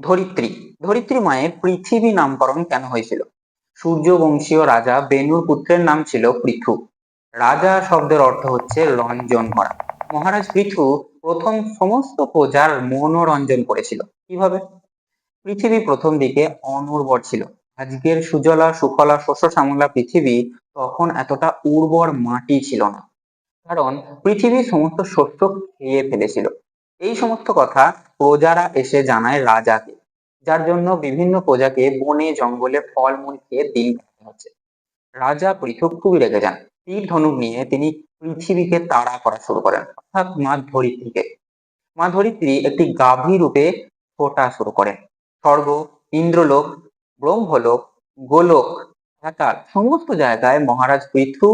ধরিত্রী। ধরিত্রী মায়ের পৃথিবী নামকরণ কেন হয়েছিল? সূর্যবংশীয় রাজা বেনুর পুত্রের নাম ছিল পৃথু। রাজা শব্দের অর্থ হচ্ছে রঞ্জন করা। মহারাজ পৃথু প্রথম সমস্ত প্রজার মনোরঞ্জন করেছিল। কীভাবে? পৃথিবী প্রথম দিকে অনুর্বর ছিল। আজকের সুজলা, সুফলা, শস্য, শ্যামলা পৃথিবী তখন এতটা উর্বর মাটি ছিল না। কারণ পৃথিবী সমস্ত শস্য খেয়ে ফেলেছিল। এই সমস্ত কথা প্রজারা এসে জানায় রাজাকে, যার জন্য বিভিন্ন প্রজাকে বনে, জঙ্গলে ফলমূল খেয়ে দিন হচ্ছে। রাজা পৃথক খুবই রেগে যান। তীর ধনুক নিয়ে তিনি পৃথিবীকে তাড়া করা শুরু করেন, অর্থাৎ মা ধরিত্রীকে মা ধরিত্রী একটি গাভী রূপে ফোটা শুরু করেন। স্বর্গ, ইন্দ্রলোক, ব্রহ্মলোক, গোলক পাতাল সমস্ত জায়গায় মহারাজ পৃথু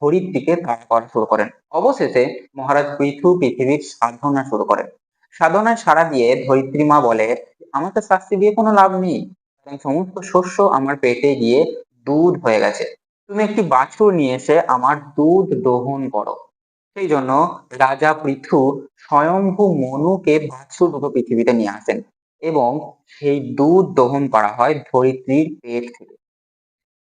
ধরিত্রীকে তাড়া করা শুরু করেন। অবশেষে মহারাজ পৃথু পৃথিবীর সাধনা শুরু করেন। সাধনায় সাড়া দিয়ে ধরিত্রী মা বলে আমাকে শাস্তি দিয়ে কোনো লাভ নেই। কারণ সমস্ত শস্য আমার পেটে গিয়ে দুধ হয়ে গেছে। তুমি একটি বাছুর নিয়ে এসে আমার দুধ দহন করো। সেই জন্য রাজা পৃথু স্বয়ম্ভু মনুকে বাছুর রূপে পৃথিবীতে নিয়ে আসেন এবং সেই দুধ দহন করা হয় ধরিত্রীর পেট থেকে।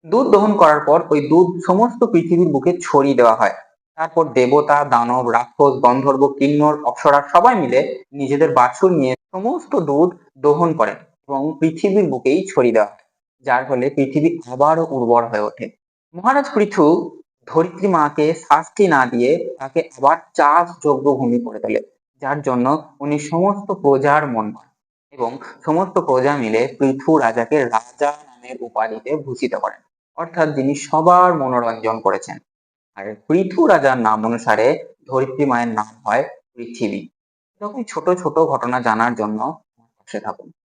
দুধ দহন করার পর ওই দুধ সমস্ত পৃথিবীর বুকে ছড়িয়ে দেওয়া হয়। তারপর দেবতা, দানব, রাক্ষস, গন্ধর্ব, কিন্নর, অপ্সরা সবাই মিলে নিজেদের বাছুর নিয়ে সমস্ত দুধ দহন করেন এবং পৃথিবীর বুকেই ছড়িয়ে দেওয়া হয়। যার ফলে পৃথিবী আবারও উর্বর হয়ে ওঠে। মহারাজ পৃথু ধরিত্রী মাকে শাস্তি না দিয়ে তাকে আবার চাষযোগ্য ভূমি করে তোলে, যার জন্য উনি সমস্ত প্রজার মন এবং সমস্ত প্রজা মিলে পৃথু রাজাকে রাজা নামের উপাধিতে ভূষিত করেন। অর্থাৎ যিনি সবার মনোরঞ্জন করেছেন। আর পৃথু রাজার নাম অনুসারে ধরিত্রী মায়ের নাম হয় পৃথিবী। এরকম ছোট ছোট ঘটনা জানার জন্য থাকুন।